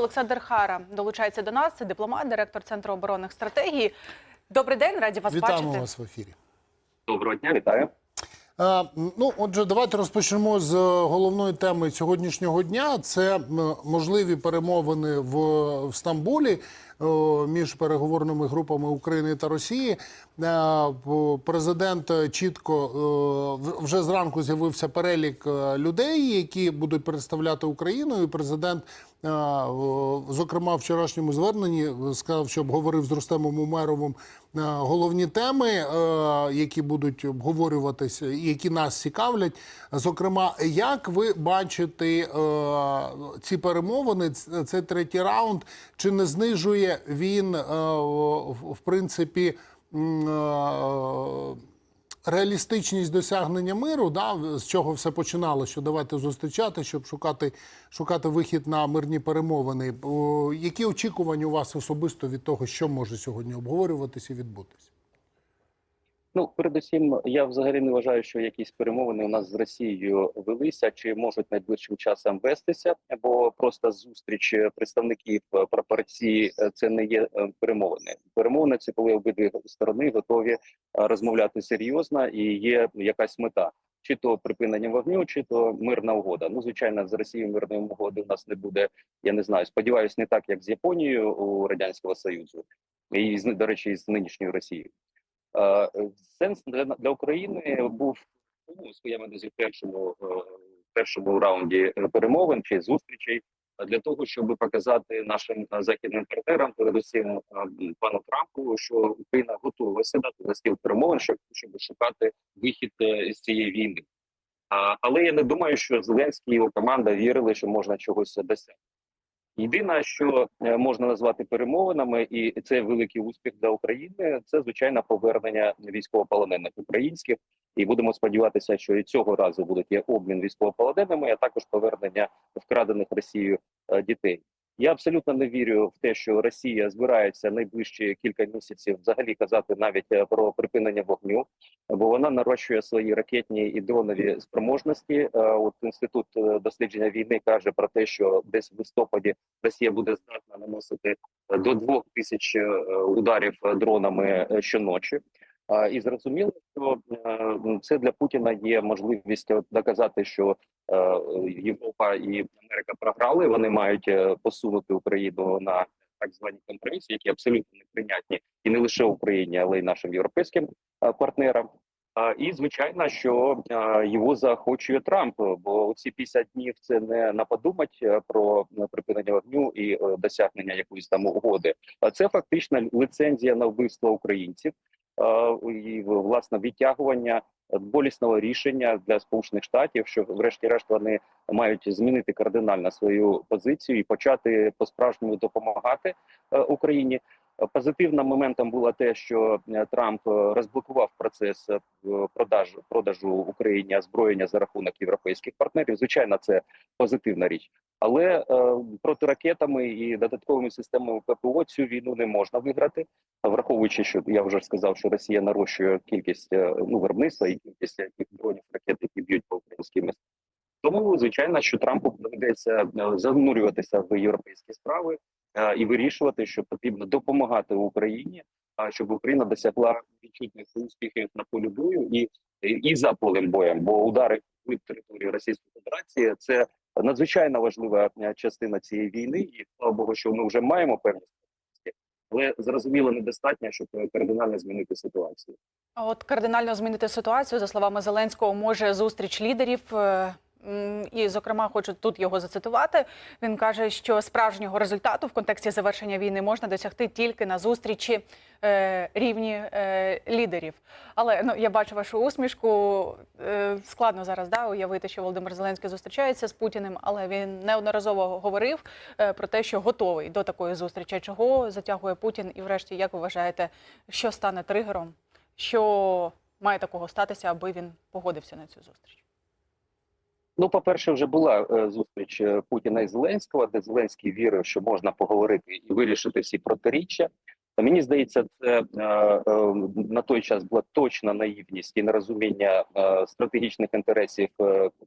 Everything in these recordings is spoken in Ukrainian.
Олександр Хара долучається до нас. Це дипломат, директор центру оборонних стратегій. Добрий день, раді вас Вітаємо бачити. вас в ефірі. Доброго дня, вітаю. Е, Ну, отже, давайте розпочнемо з головної теми сьогоднішнього дня. Це можливі перемовини в, в Стамбулі е, між переговорними групами України та Росії. Е, Президент чітко е, вже зранку з'явився перелік е, людей, які будуть представляти Україну. І президент, е, зокрема, в вчорашньому зверненні сказав, що обговорив з Рустемом Умеровим головні теми, е, які будуть обговорюватися, які нас цікавлять. Зокрема, як ви бачите е, ці перемовини, цей третій раунд, чи не знижує він е, в принципі? Реалістичність досягнення миру, да, з чого все починало, що давайте зустрічати, щоб шукати, шукати вихід на мирні перемовини. Які очікування у вас особисто від того, що може сьогодні обговорюватися і відбутися? Ну, передусім, я взагалі не вважаю, що якісь перемовини у нас з Росією велися чи можуть найближчим часом вестися, бо просто зустріч представників прапорції е, це не є е, перемовини. Перемовини це коли обидві сторони готові е, розмовляти серйозно і є якась мета. Чи то припинення вогню, чи то мирна угода. Ну, звичайно, з Росією мирної угоди у нас не буде. Я не знаю. Сподіваюсь, не так як з Японією у радянського союзу, і до речі, з нинішньою Росією. Е, Сенс для, для України був ну, своєму десь в першому е, першому раунді перемовин чи зустрічей е, для того, щоб показати нашим західним партнерам, передусім пану Трампу, що Україна готова сідати за стіл перемовин, щоб, щоб шукати вихід з цієї війни. А, але я не думаю, що Зеленський і його команда вірили, що можна чогось досягти. Єдине, що е, можна назвати перемовинами, і це великий успіх для України. Це звичайно повернення військовополонених українських, і будемо сподіватися, що і цього разу буде обмін військовополоненими, а також повернення вкрадених Росією е, дітей. Я абсолютно не вірю в те, що Росія збирається найближчі кілька місяців взагалі казати навіть е, про припинення вогню, бо вона нарощує свої ракетні і дронові спроможності. Е, От інститут е, дослідження війни каже про те, що десь в листопаді Росія буде здатна наносити до двох тисяч ударів дронами щоночі. І зрозуміло, що е, це для Путіна є можливість доказати, що е, Європа і Америка програли. Вони мають е, посунути Україну на так звані компроміси, які абсолютно неприйнятні і не лише Україні, але й нашим європейським партнерам. І звичайно, що його заохочує Трамп, бо ці 50 днів це не на подумать е, про припинення вогню і досягнення якоїсь там угоди. А це фактично лицензія на вбивство українців і власне відтягування болісного рішення для сполучених штатів, що врешті-решт вони мають змінити кардинально свою позицію і почати по справжньому допомагати е, Україні. Позитивним моментом було те, що е, Трамп е, розблокував процес е, продажу продажу Україні озброєння за рахунок європейських партнерів. Звичайно, це позитивна річ, але е, протиракетами і додатковими системами ППО цю війну не можна виграти, враховуючи, що я вже сказав, що Росія нарощує кількість ну виробництва і кількість тих дронів ракет, які б'ють по українським містам. Тому звичайно, що Трампу доведеться занурюватися в європейські справи і вирішувати, що потрібно допомагати Україні, а щоб Україна досягла відчутних успіхів на полі бою і, і за полем боєм, бо удари в території Російської Федерації це надзвичайно важлива е, частина цієї війни, і слава Богу, що ми вже маємо певні але зрозуміло недостатньо, щоб е, кардинально змінити ситуацію. От кардинально змінити ситуацію, за словами Зеленського, може зустріч лідерів. І, зокрема, хочу тут його зацитувати. Він каже, що справжнього результату в контексті завершення війни можна досягти тільки на зустрічі е, рівні е, лідерів. Але ну я бачу вашу усмішку. Е, складно зараз да, уявити, що Володимир Зеленський зустрічається з Путіним, але він неодноразово говорив е, про те, що готовий до такої зустрічі. Чого затягує Путін? І, врешті, як ви вважаєте, що стане тригером? Що має такого статися, аби він погодився на цю зустріч? Ну, по-перше, вже була е, зустріч е, Путіна і Зеленського, де Зеленський вірив, що можна поговорити і вирішити всі протиріччя. Мені здається, це е, на той час була точна наївність і нерозуміння стратегічних інтересів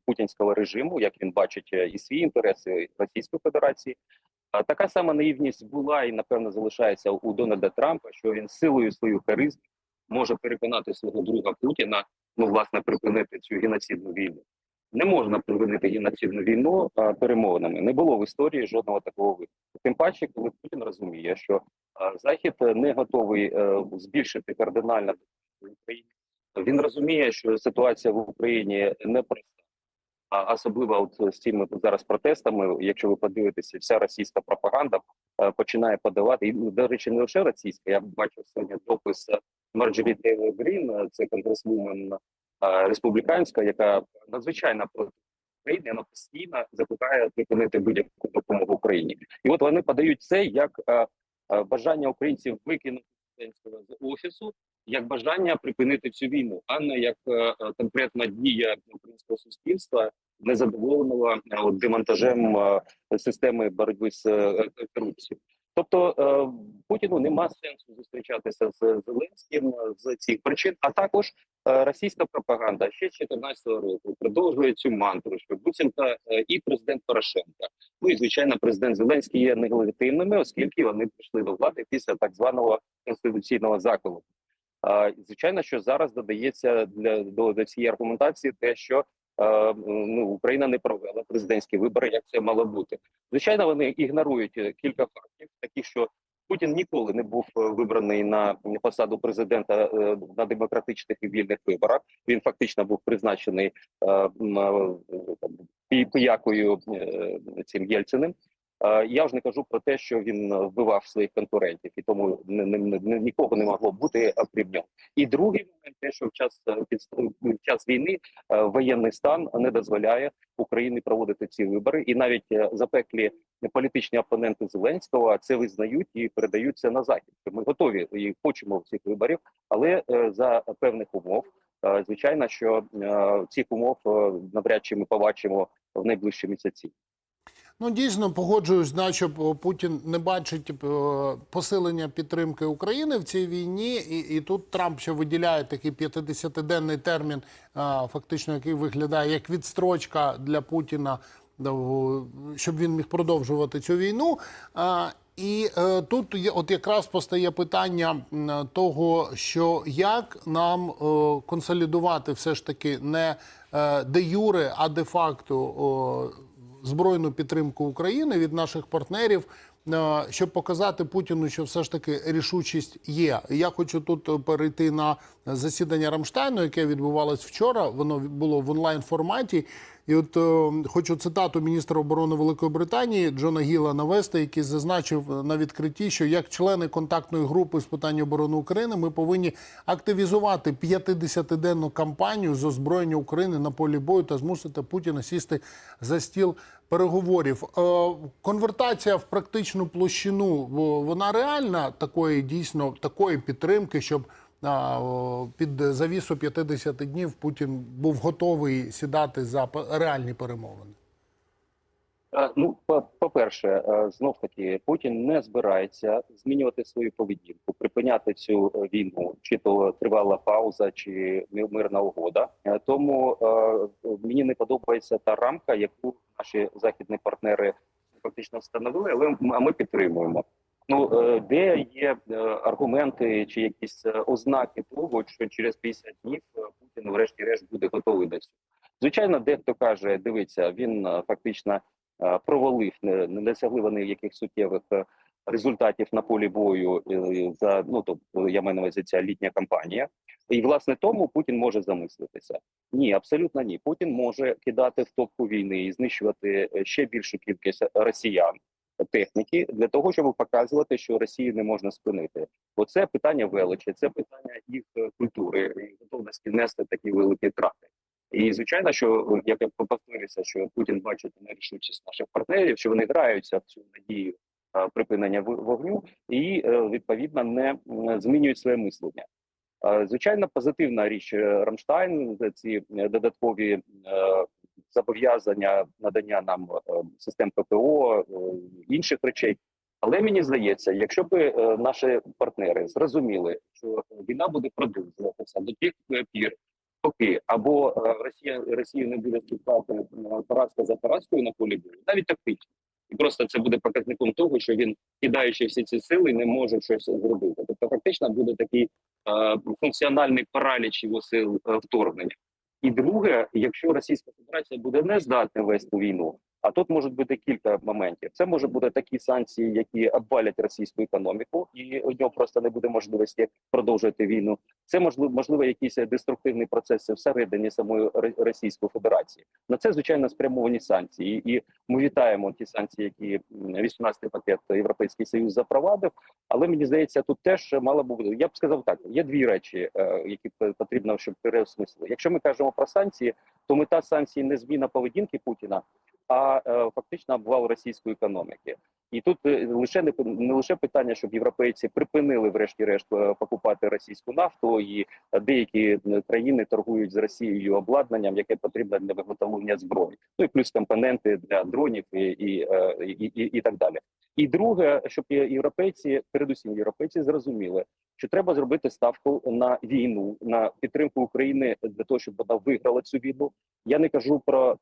путінського режиму, як він бачить і свої інтереси Російської Федерації. А така сама наївність була і напевно залишається у Дональда Трампа, що він силою свою харизму може переконати свого друга Путіна, ну власне, припинити цю геноцидну війну. Не можна припинити геноцидну війну а, перемовинами. Не було в історії жодного такого випадку. Тим паче, коли Путін розуміє, що а, Захід не готовий е, збільшити кардинально в Україні. Він розуміє, що ситуація в Україні непроста. А особливо от з цими зараз протестами, якщо ви подивитеся, вся російська пропаганда е, починає подавати. І ну, до речі, не лише російська. Я бачив сьогодні допис Марджорі Тейлор Грін, е, це конгресвумен республіканська, яка надзвичайно проти України, вона постійно закликає припинити будь-яку допомогу Україні. І от вони подають це як е, е, бажання українців викинути Зеленського з офісу, як бажання припинити цю війну, а не як е, е, конкретна дія українського суспільства, незадоволеного е, демонтажем е, системи боротьби з е, корупцією. Тобто е, Путіну нема сенсу зустрічатися з Зеленським е, з цих причин. А також е, російська пропаганда ще з 2014 року продовжує цю мантру, що буцімто е, і президент Порошенко, ну і звичайно, президент Зеленський є нелегітимними, оскільки вони прийшли до влади після так званого конституційного заколу. Звичайно, що зараз додається для до, до цієї аргументації те, що е, ну Україна не провела президентські вибори, як це мало бути. Звичайно, вони ігнорують е, кілька фактів, таких що Путін ніколи не був е, вибраний на посаду президента е, на демократичних і вільних виборах. Він фактично був призначений е, піякою цим Єльциним. Е, Я вже не кажу про те, що він е, вбивав своїх конкурентів, і тому нікого не могло бути е, крім нього. І другий момент, те, що в час е, в час війни е, воєнний стан не дозволяє Україні проводити ці вибори, і навіть е, запеклі політичні опоненти Зеленського це визнають і передаються на захід. Ми готові і хочемо цих виборів, але е, за певних умов. Е, Звичайно, що е, цих умов е, навряд чи ми побачимо в найближчі місяці. Ну, дійсно погоджуюсь, да, що е, Путін не бачить посилення підтримки України в цій війні, і, і тут Трамп ще виділяє такий 50-денний термін, фактично, який виглядає як відстрочка для Путіна, щоб він міг продовжувати цю війну. І е, тут є, от якраз постає питання того, що як нам е, консолідувати все ж таки не е, де юре, а де факто збройну підтримку України від наших партнерів, е, щоб показати Путіну, що все ж таки рішучість є. Я хочу тут перейти на засідання Рамштайну, яке відбувалось вчора. Воно було в онлайн форматі. І от е, хочу цитату міністра оборони Великої Британії Джона Гіла навести, який зазначив на відкритті, що як члени контактної групи з питань оборони України ми повинні активізувати 50-денну кампанію з озброєння України на полі бою та змусити Путіна сісти за стіл переговорів. Е, конвертація в практичну площину во- вона реальна такої дійсно такої підтримки, щоб під завісу 50 днів Путін був готовий сідати за реальні перемовини. Ну, по- по-перше, е, знов таки Путін не збирається змінювати свою поведінку, припиняти цю е, війну, чи то тривала пауза, чи мирна угода. Е, Тому мені не подобається та рамка, яку наші західні партнери фактично встановили, але ми підтримуємо. Ну е, де є е, аргументи чи якісь е, ознаки того, що через 50 днів Путін, врешті-решт, буде готовий до цього? Звичайно, дехто каже: дивиться, він фактично провалив, не, досягли вони яких суттєвих результатів на полі бою за ну тобто я маю на увазі ця літня кампанія, і власне тому Путін може замислитися. Ні, абсолютно ні. Путін може кидати в топку війни і знищувати ще більшу кількість росіян. Техніки для того, щоб показувати, що Росію не можна спинити, бо це питання величі, це питання їх е, культури і готовності нести такі великі втрати. І звичайно, що як я повторюся, що Путін бачить нерішучість наших партнерів, що вони граються в цю надію е, припинення вогню, і е, відповідно не змінюють своє мислення. Е, Звичайно, позитивна річ е, Рамштайн, ці е, додаткові е, зобов'язання надання нам е, систем ППО, е, інших речей. Але мені здається, якщо б е, наші партнери зрозуміли, що війна буде продовжуватися до тих пір, поки або е, Росія не буде співпати е, поразка за поразкою на полі бою, навіть тактично, і просто це буде показником того, що він, кидаючи всі ці сили, не може щось зробити. Тобто, фактично буде такий е, функціональний параліч його сил вторгнення. І друге, якщо Російська Федерація буде не здатна вести війну, а тут можуть бути кілька моментів. Це може бути такі санкції, які обвалять російську економіку, і у нього просто не буде можливості продовжувати війну. Це можливо, можливо, якісь деструктивні процеси всередині самої Російської Федерації. На це звичайно спрямовані санкції, і ми вітаємо ті санкції, які м, 18-й пакет Європейський Союз запровадив. Але мені здається, тут теж мало бути. Я б сказав так: є дві речі, е, які потрібно, щоб переосмислили. Якщо ми кажемо про санкції, то мета санкцій не зміна поведінки Путіна, а е, фактично обвал російської економіки. І тут е, лише не не лише питання, щоб європейці припинили, врешті-решт, е, покупати російську нафту, і деякі е, країни торгують з Росією обладнанням, яке потрібно для виготовлення зброї. Ну і плюс компоненти для дронів і, і, і, і, і так далі. І друге, щоб європейці, передусім європейці, зрозуміли, що треба зробити ставку на війну, на підтримку України для того, щоб вона виграла цю війну. Я не кажу про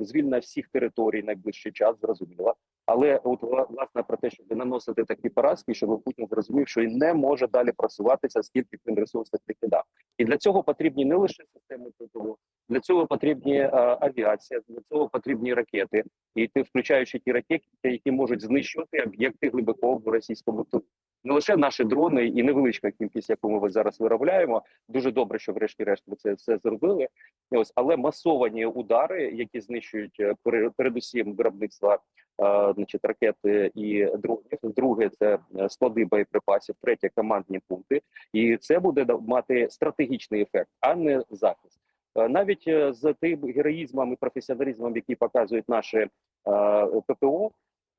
звільнення всіх територій найближчий час, зрозуміло. Але от власне про те, щоб наносити такі поразки, щоб Путін зрозумів, що він не може далі просуватися, скільки він ресурсів викидав. І для цього потрібні не лише системи ППО, для цього потрібні е, авіація, для цього потрібні ракети, і ти включаючи ті ракети, які можуть знищувати об'єкти глибоко в російському тилу. Не лише наші дрони і невеличка кількість, яку ми зараз виробляємо. Дуже добре, що врешті-решт ви це все зробили. Ось, але масовані удари, які знищують е, передусім виробництва значить, ракети і дронів. Друге це е, склади боєприпасів, третє командні пункти, і це буде мати стратегічний ефект, а не захист. Е, Навіть е, з тим героїзмом і професіоналізмом, які показують наші е, ППО,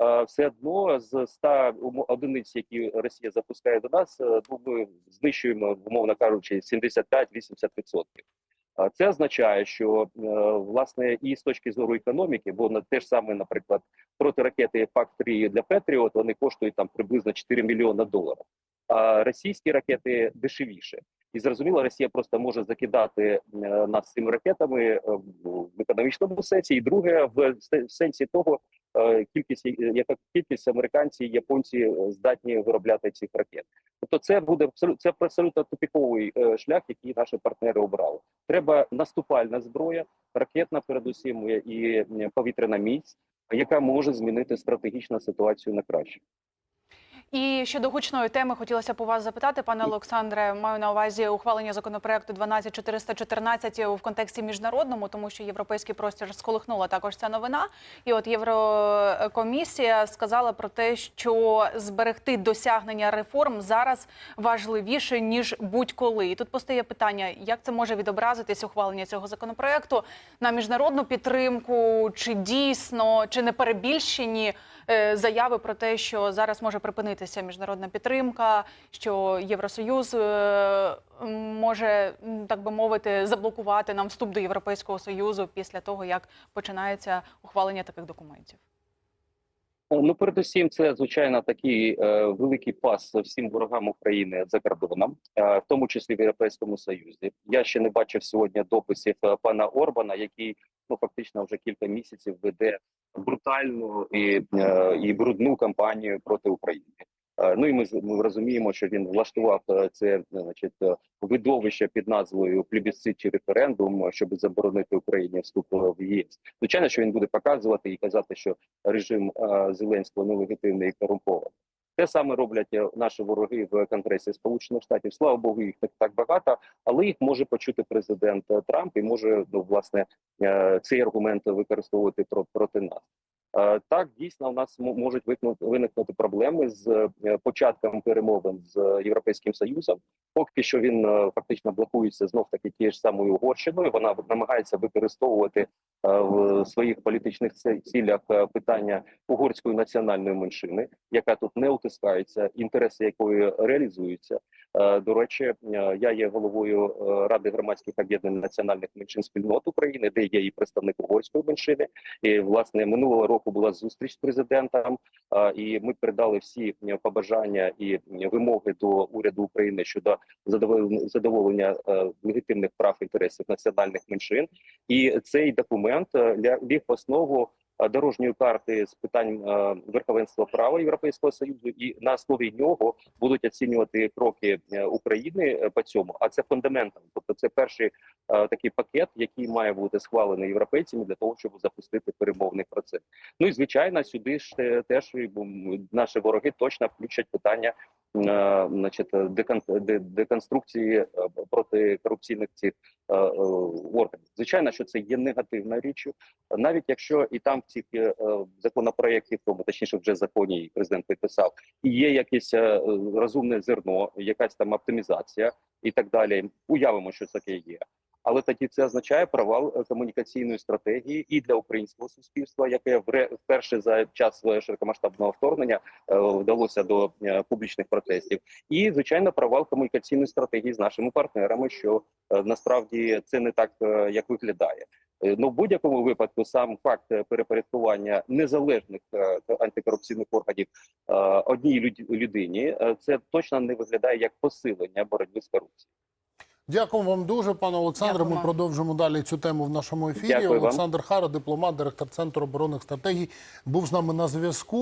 е, все одно з 100 умо- одиниць, які Росія запускає до нас, е, ну, ми знищуємо, умовно кажучи, 75-80%. Це означає, що е, власне і з точки зору економіки, бо на те ж саме, наприклад, протиракети ПАК-3 для Петріот вони коштують там приблизно 4 мільйони доларів. А російські ракети дешевіше, і зрозуміло, Росія просто може закидати е, нас цими ракетами е, в економічному сенсі. І друге, в сенсі того, кількість е, яка кількість американці і японці е, здатні виробляти цих ракет. Тобто, це буде це абсолютно тупіковий е, шлях, який наші партнери обрали. Треба наступальна зброя, ракетна, передусім е, і е, повітряна міць, яка може змінити стратегічну ситуацію на краще. І щодо гучної теми хотілося б у вас запитати, пане Олександре. Маю на увазі ухвалення законопроекту 12414 в контексті міжнародному, тому що європейський простір сколихнула також ця новина. І от Єврокомісія сказала про те, що зберегти досягнення реформ зараз важливіше ніж будь-коли. І тут постає питання, як це може відобразитись ухвалення цього законопроекту на міжнародну підтримку, чи дійсно, чи не перебільшені заяви про те, що зараз може припинитися міжнародна підтримка, що Євросоюз е, може, так би мовити, заблокувати нам вступ до Європейського союзу після того, як починається ухвалення таких документів. Ну, передусім, це звичайно такий е, великий пас всім ворогам України за кордоном, е, в тому числі в Європейському Союзі. Я ще не бачив сьогодні дописів е, пана Орбана, який ну фактично вже кілька місяців веде брутальну і, е, і брудну кампанію проти України. Е, Ну і ми, ми розуміємо, що він влаштував е, це значить видовище під назвою плебісцит чи референдум, щоб заборонити Україні вступ в ЄС. Звичайно, що він буде показувати і казати, що режим Зеленського нелегітимний і корумпований. Те саме роблять е, наші вороги в Конгресі Сполучених Штатів. Слава Богу, їх не так багато, але їх може почути президент е, Трамп і може ну, власне е, цей аргумент використовувати про- проти нас. Так, дійсно, у нас можуть виникнути проблеми з початком перемовин з Європейським Союзом. Поки що він фактично блокується знов таки тією ж самою Угорщиною. Вона намагається використовувати в своїх політичних цілях е, питання угорської національної меншини, яка тут не утискається, інтереси якої реалізуються. Е, До речі, е, я є головою е, ради громадських об'єднань національних меншин спільнот України, де є і представник угорської меншини. І власне минулого року була зустріч з президентом, е, і ми передали всі е, побажання і е, вимоги до уряду України щодо задоволення е, легітимних прав інтересів національних меншин. І цей документ е, ляг в основу дорожньої карти з питань е, верховенства права Європейського союзу, і на основі нього будуть оцінювати кроки е, України е, по цьому. А це фундаментом. Тобто, це перший такий пакет, який має бути схвалений європейцями для того, щоб запустити перемовний процес. Ну і звичайно, сюди ж теж наші вороги точно включать питання. Значить, декон- деконструкції е, протикорупційних цих органів. Звичайно, що це є негативною річчю, навіть якщо і там в цих е, е, тому точніше вже законі президент підписав, і є якесь е, розумне зерно, якась там оптимізація і так далі. Уявимо, що таке є. Але тоді це означає провал е, комунікаційної стратегії і для українського суспільства, яке вперше за час широкомасштабного вторгнення вдалося до публічних протестів, і звичайно провал комунікаційної стратегії з нашими партнерами, що насправді це не так, як виглядає. Е, Ну, в будь-якому випадку сам факт е, перепорядкування незалежних е, антикорупційних органів одній люд- людині, це точно не виглядає як посилення боротьби з корупцією. Дякую вам дуже, пане Олександре. Ми продовжимо далі цю тему в нашому ефірі. Дякую вам. Олександр Хара, дипломат, директор центру оборонних стратегій, був з нами на зв'язку.